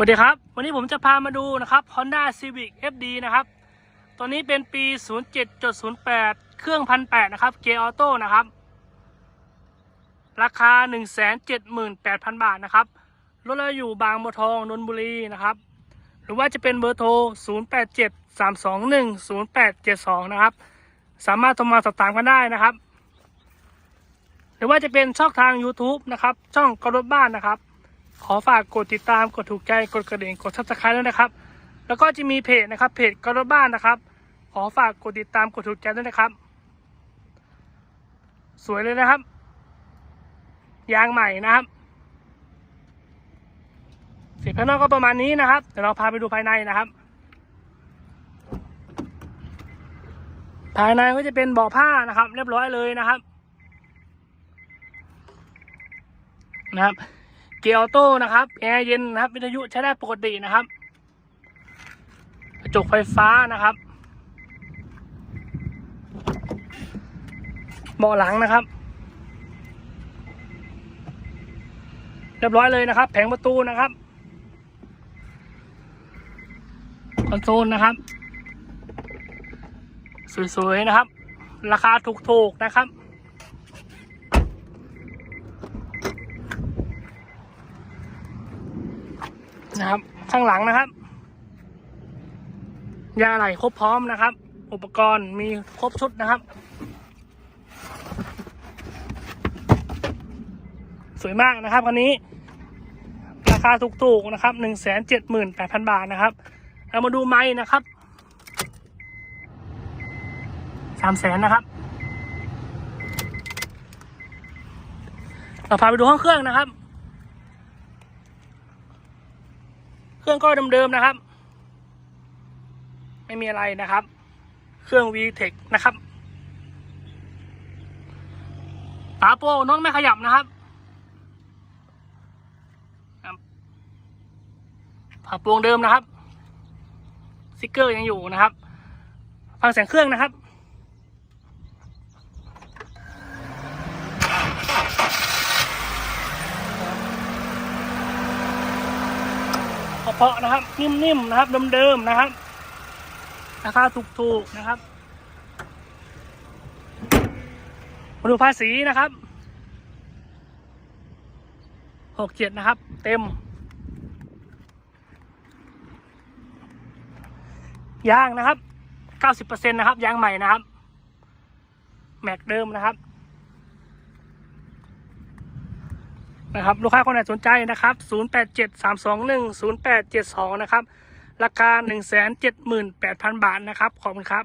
สวัสดีครับ วันนี้ผมจะพามาดูนะครับ Honda Civic FD นะครับ ตัวนี้เป็นปี 07.08 เครื่องพันแนะครับ เกียร์ออโต้นะครับ ราคา 178,000 บาทนะครับ รถเราอยู่บางบัวทองนนทบุรีนะครับ หรือว่าจะเป็นเบอร์โทร 087 321 0872 นะครับ สามารถโทรมาสอบถามกันได้นะครับ หรือว่าจะเป็นช่องทาง YouTube นะครับ ช่องกรถบ้านนะครับ ขอฝากกดติดตามกดถูกใจกดกระดิ่งกดซับสไครต์ด้วยนะครับ แล้วก็จะมีเพจนะครับ เพจกรถบ้านนะครับ ขอฝากกดติดตามกดถูกใจด้วยนะครับ สวยเลยนะครับ ยางใหม่นะครับสีภายนอกก็ประมาณนี้นะครับเดี๋ยวเราพาไปดูภายในนะครับ ภายในก็จะเป็นเบาะผ้านะครับ เรียบร้อยเลยนะครับนะครับ เกียร์ออโต้นะครับแอร์เย็นนะครับ วิทยุใช้ได้ปกตินะครับกระจกไฟฟ้านะครับเบาะหลังนะครับ เรียบร้อยเลยนะครับ แผงประตูนะครับคอนโซลนะครับ สวยๆนะครับ ราคาถูกๆนะครับ นะครับ ข้างหลังนะครับ ยาอะไหลครบพร้อมนะครับ อุปกรณ์มีครบชุดนะครับ สวยมากนะครับคันนี้ ราคาถูกๆนะครับหนึ่งแสนเจ็ดหมื่นแปดพันบาทนะครับ เรามาดูไม้นะครับสามแสนนะครับเราพาไปดูห้องเครื่องนะครับ เครื่องก็เดิมๆนะครับ ไม่มีอะไรนะครับ เครื่อง VTEC นะครับฝาโปรน้องไม่ขยับนะครับครับฝาโปรงเดิมนะครับสติกเกอร์ยังอยู่นะครับ ฟังเสียงเครื่องนะครับ เพาะนะครับ นิ่มๆนะครับเดิมๆนะครับ ราคาถูกๆนะครับมาดูภาษีนะครับหกเจ็ดนะครับ เต็ม ยางนะครับเก้าสิบเปอร์เซ็นนะครับ ยางใหม่นะครับ แม็กเดิมนะครับ นะครับลูกค้าคนไหนสนใจนะครับ 0873210872 นะครับ ราคา 178,000 บาทนะครับ ขอบคุณครับ